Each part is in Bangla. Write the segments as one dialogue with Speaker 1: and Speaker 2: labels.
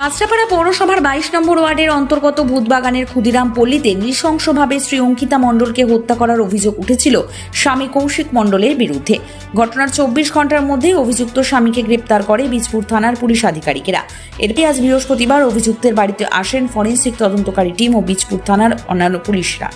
Speaker 1: কাঁচরাপাড়া পৌরসভার বাইশ নম্বর ওয়ার্ডের অন্তর্গত ভূতবাগানের ক্ষুদিরাম পল্লীতে নৃশংসভাবে শ্রী অঙ্কিতা মণ্ডলকে হত্যা করার অভিযোগ উঠেছিল স্বামী কৌশিক মণ্ডলের বিরুদ্ধে। ঘটনার চব্বিশ ঘণ্টার মধ্যে অভিযুক্ত স্বামীকে গ্রেপ্তার করে বীজপুর থানার পুলিশ আধিকারিকেরা। এরপরে আজ বৃহস্পতিবার অভিযুক্তের বাড়িতে আসেন ফরেন্সিক তদন্তকারী টিম ও বীজপুর থানার অন্যান্য পুলিশরা।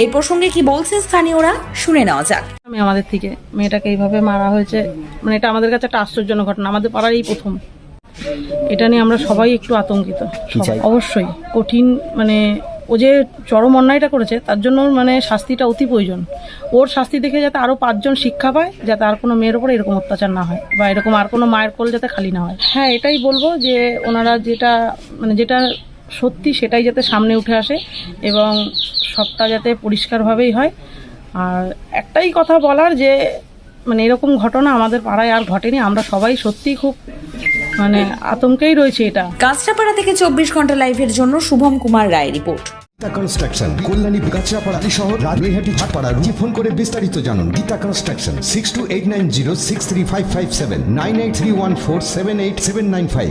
Speaker 1: এই প্রসঙ্গে কি বলছেন স্থানীয়রা? শুনে নেওয়া যাক।
Speaker 2: আমি আমাদের থেকে মেয়েটাকে এইভাবে মারা হয়েছে মানে এটা আমাদের কাছে একটা আশ্চর্যজনক ঘটনা আমাদের পাড়ার এই প্রথম। এটা নিয়ে আমরা সবাই একটু আতঙ্কিত সবাই। অবশ্যই। কঠিন মানে ও যে চরম অন্যায়টা করেছে তার জন্য মানে শাস্তিটা অতি প্রয়োজন। ওর শাস্তি দেখে যাতে আরও পাঁচজন শিক্ষা পায় যাতে আর কোনো মেয়ের উপরে এরকম অত্যাচার না হয় বা এরকম আর কোনো মায়ের কোল যাতে খালি না হয়। হ্যাঁ এটাই বলব যে ওনারা যেটা মানে যেটা সত্যি সেটাই যাতে সামনে উঠে আসে এবং সবটা যাতে পরিষ্কারভাবেই হয়। আর একটাই কথা বলার যে মানে এরকম ঘটনা আমাদের পাড়ায় আর ঘটেনি আমরা সবাই সত্যিই খুব মানে আতঙ্কেই রয়েছে এটা।
Speaker 1: কাঁচরাপাড়া থেকে চব্বিশ ঘণ্টা লাইভের জন্য শুভম কুমার রায় রিপোর্ট।
Speaker 3: গীতা কনস্ট্রাকশন কল্যাণী গাছড়াপাড়া সহ রাজবিহাটি ছাটপাড়া রুজি ফোন করে বিস্তারিত জানুন। Geeta construction six two eight nine zero six three five five seven nine eight three one four seven eight seven nine five